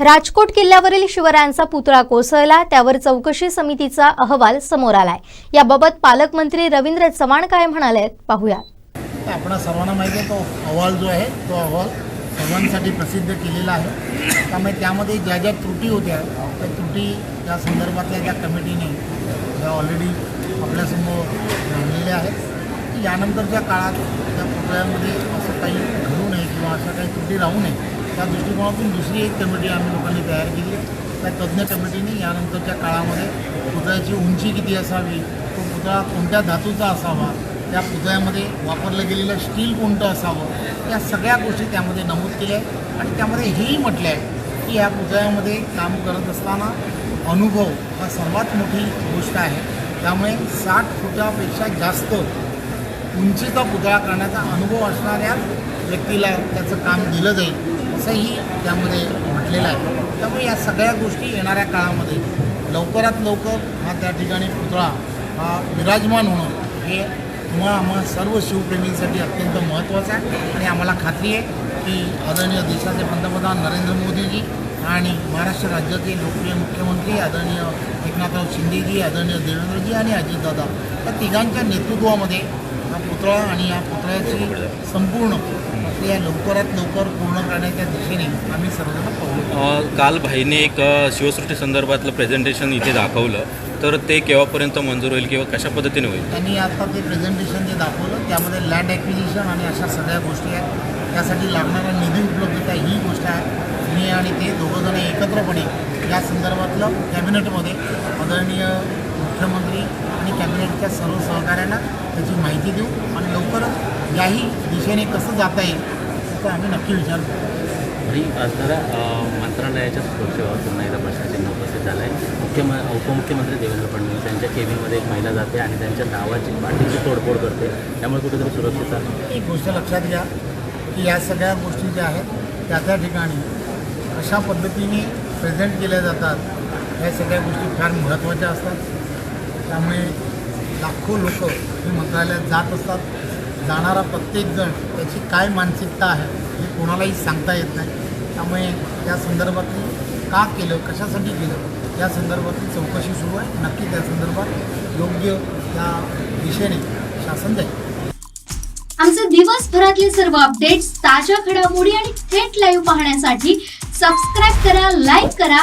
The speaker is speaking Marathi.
राजकोट किल्ल्यावरील शिवरायांचा पुतळा कोसळला त्यावर चौकशी समितीचा अहवाल समोर आलाय. याबाबत पालकमंत्री रवींद्र चव्हाण काय म्हणाले पाहूया आपण सर्वांना माहिती आहे तो अहवाल जो आहे तो अहवाल सर्वांसाठी प्रसिद्ध केलेला आहे. त्यामुळे त्यामध्ये ज्या ज्या त्रुटी होत्या त्या त्रुटी त्या संदर्भातल्या त्या कमिटीने त्या ऑलरेडी आपल्यासमोर मांडलेल्या आहेत. यानंतरच्या काळात त्या पुतळ्यामध्ये असं काही घडू नये किंवा अशा काही त्रुटी राहू नये त्या दृष्टिकोनातून दुसरी एक कमिटी आम्ही लोकांनी तयार केली आहे. त्या तज्ज्ञ कमिटीने यानंतरच्या काळामध्ये पुतळ्याची उंची किती असावी तो पुतळा कोणत्या धातूचा असावा त्या पुतळ्यामध्ये वापरलं गेलेलं स्टील कोणतं असावं या सगळ्या गोष्टी त्यामध्ये नमूद केल्या आहेत. आणि त्यामध्ये हेही म्हटलं आहे की या पुतळ्यामध्ये काम करत असताना अनुभव हा सर्वात मोठी गोष्ट आहे. त्यामुळे साठ फुटापेक्षा जास्त उंचीचा पुतळा करण्याचा अनुभव असणाऱ्या व्यक्तीला त्याचं काम दिलं जाईल. असंही त्यामध्ये म्हटलेलं आहे. त्यामुळे या सगळ्या गोष्टी येणाऱ्या काळामध्ये लवकरात लवकर हा त्या ठिकाणी पुतळा हा विराजमान होणं हे किंवा आम्हा सर्व शिवप्रेमींसाठी अत्यंत महत्त्वाचं आहे आणि आम्हाला खात्री आहे की आदरणीय देशाचे पंतप्रधान नरेंद्र मोदीजी आणि महाराष्ट्र राज्याचे लोकप्रिय मुख्यमंत्री आदरणीय एकनाथराव शिंदेजी आदरणीय देवेंद्रजी आणि अजितदादा या तिघांच्या नेतृत्वामध्ये हा पुतळा आणि या पुतळ्याची संपूर्ण प्रक्रिया लवकरात लवकर पूर्ण करण्याच्या दिशेने आम्ही सर्वजण पाहू काल भाईने एक शिवसृष्टी संदर्भातलं प्रेझेंटेशन इथे दाखवलं. तर ते केव्हापर्यंत मंजूर होईल किंवा कशा पद्धतीने होईल? त्यांनी आता ते प्रेझेंटेशन जे दाखवलं त्यामध्ये लँड ॲक्विजिशन आणि अशा सगळ्या गोष्टी आहेत. त्यासाठी लागणारा निधी उपलब्धता ही गोष्ट आहे. मी आणि ते दोघंजण एकत्रपणे या संदर्भातलं कॅबिनेटमध्ये आदरणीय मुख्यमंत्री आणि कॅबिनेटच्या सर्व सहकाऱ्यांना त्याची माहिती देऊ आणि लवकरच याही दिशेने कसं जाता येईल त्याचा आम्ही नक्की विचार करू. आणि मंत्रालयाच्या सुरक्षेवर पुन्हा एकदा प्रश्नचिन्ह उपस्थित झालं आहे मुख्यम उपमुख्यमंत्री देवेंद्र फडणवीस यांच्या केबिनमध्ये एक महिला जाते आणि त्यांच्या नावाची पाठीची तोडफोड करते. त्यामुळे कुठेतरी सुरक्षेचा एक गोष्ट लक्षात घ्या की या सगळ्या गोष्टी ज्या आहेत त्या त्या ठिकाणी कशा पद्धतीने प्रेझेंट केल्या जातात ह्या सगळ्या गोष्टी फार महत्त्वाच्या असतात. त्यामुळे लाखो लोक ही मंत्रालयात जात असतात. जाणारा प्रत्येकजण त्याची काय मानसिकता आहे हे कोणालाही सांगता येत नाही. त्यामुळे या संदर्भातली का केलं कशासाठी केलं या संदर्भातली चौकशी सुरू आहे. नक्की त्या संदर्भात योग्य त्या दिशेने शासन जाईल. आमचे दिवसभरातले सर्व अपडेट्स ताज्या घडामोडी आणि थेट लाईव्ह पाहण्यासाठी सबस्क्राईब करा लाईक करा